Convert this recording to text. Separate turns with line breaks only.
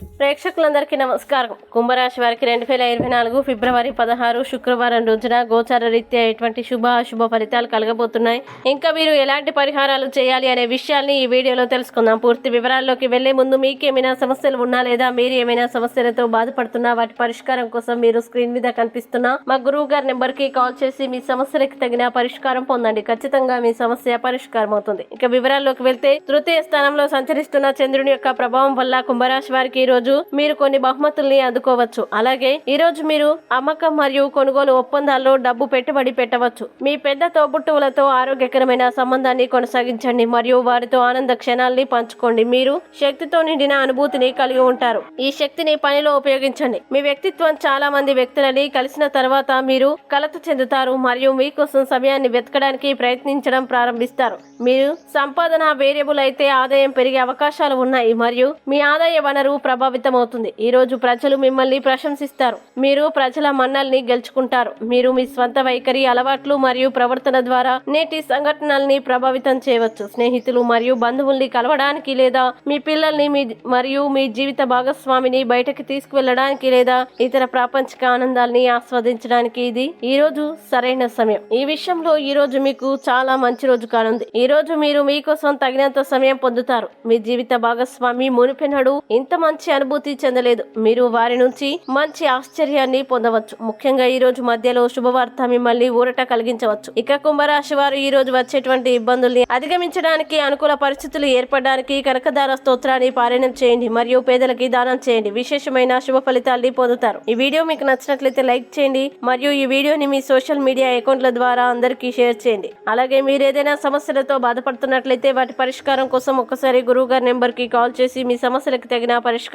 ప్రేక్షకులందరికీ నమస్కారం. కుంభరాశి వారికి రెండు వేల ఇరవై నాలుగు ఫిబ్రవరి పదహారు శుక్రవారం రోజున గోచార రీత్యా ఎటువంటి శుభ అశుభ ఫలితాలు కలగబోతున్నాయి. ఇంకా మీరు ఎలాంటి పరిహారాలు చేయాలి అనే విషయాల్ని ఈ వీడియోలో తెలుసుకుందాం. పూర్తి వివరాల్లోకి వెళ్ళే ముందు మీకు ఏమైనా సమస్యలు ఉన్నా లేదా మీరు ఏమైనా సమస్యలతో బాధపడుతున్నా వాటి పరిష్కారం కోసం మీరు స్క్రీన్ మీద కనిపిస్తున్న మా గురువు గారి నెంబర్కి కాల్ చేసి మీ సమస్యలకు తగిన పరిష్కారం పొందండి. ఖచ్చితంగా మీ సమస్య పరిష్కారం అవుతుంది. ఇక వివరాల్లోకి వెళ్తే తృతీయ స్థానంలో సంచరిస్తున్న చంద్రుని యొక్క ప్రభావం వల్ల కుంభరాశి వారికి ఈ రోజు మీరు కొన్ని బహుమతుల్ని అందుకోవచ్చు. అలాగే ఈరోజు మీరు అమ్మకం మరియు కొనుగోలు ఒప్పందాల్లో డబ్బు పెట్టుబడి పెట్టవచ్చు. మీ పెద్ద తోబుట్టువులతో ఆరోగ్యకరమైన సంబంధాన్ని కొనసాగించండి మరియు వారితో ఆనంద క్షణాల్ని పంచుకోండి. మీరు శక్తితో నిండిన అనుభూతిని కలిగి ఉంటారు. ఈ శక్తిని పనిలో ఉపయోగించండి. మీ వ్యక్తిత్వం చాలా మంది వ్యక్తులని కలిసిన తర్వాత మీరు కలత చెందుతారు మరియు మీకోసం సమయాన్ని వెతకడానికి ప్రయత్నించడం ప్రారంభిస్తారు. మీరు సంపాదన వేరియబుల్ అయితే ఆదాయం పెరిగే అవకాశాలు ఉన్నాయి మరియు మీ ఆదాయ వనరు ప్రభావితం అవుతుంది ఈ రోజు ప్రజలు మిమ్మల్ని ప్రశంసిస్తారు. మీరు ప్రజల మన్నల్ని గెలుచుకుంటారు. మీరు మీ స్వంత వైఖరి అలవాట్లు మరియు ప్రవర్తన ద్వారా నేటి సంఘటనల్ని ప్రభావితం చేయవచ్చు. స్నేహితులు మరియు బంధువుల్ని కలవడానికి లేదా మీ పిల్లల్ని మీ మరియు మీ జీవిత భాగస్వామిని బయటకు తీసుకువెళ్ళడానికి లేదా ఇతర ప్రాపంచిక ఆనందాల్ని ఆస్వాదించడానికి ఇది ఈ రోజు సరైన సమయం. ఈ విషయంలో ఈ రోజు మీకు చాలా మంచి రోజు కానుంది. ఈ రోజు మీరు మీకోసం తగినంత సమయం పొందుతారు. మీ జీవిత భాగస్వామి మునిపెన్నడు ఇంత మంచి మంచి అనుభూతి చెందలేదు. మీరు వారి నుంచి మంచి ఆశ్చర్యాన్ని పొందవచ్చు. ముఖ్యంగా ఈ రోజు మధ్యలో శుభవార్త మిమ్మల్ని ఊరట కలిగించవచ్చు. ఇక కుంభరాశి వారు ఈ రోజు వచ్చేటువంటి ఇబ్బందుల్ని అధిగమించడానికి అనుకూల పరిస్థితులు ఏర్పడడానికి కనకదార స్తోత్రాన్ని పారాయణం చేయండి మరియు పేదలకి దానం చేయండి. విశేషమైన శుభ ఫలితాల్ని పొందుతారు. ఈ వీడియో మీకు నచ్చినట్లయితే లైక్ చేయండి మరియు ఈ వీడియోని మీ సోషల్ మీడియా అకౌంట్ల ద్వారా అందరికీ షేర్ చేయండి. అలాగే మీరు ఏదైనా సమస్యలతో బాధపడుతున్నట్లయితే వాటి పరిష్కారం కోసం ఒక్కసారి గురువు గారి నెంబర్కి కాల్ చేసి మీ సమస్యలకు తగిన పరిష్కారం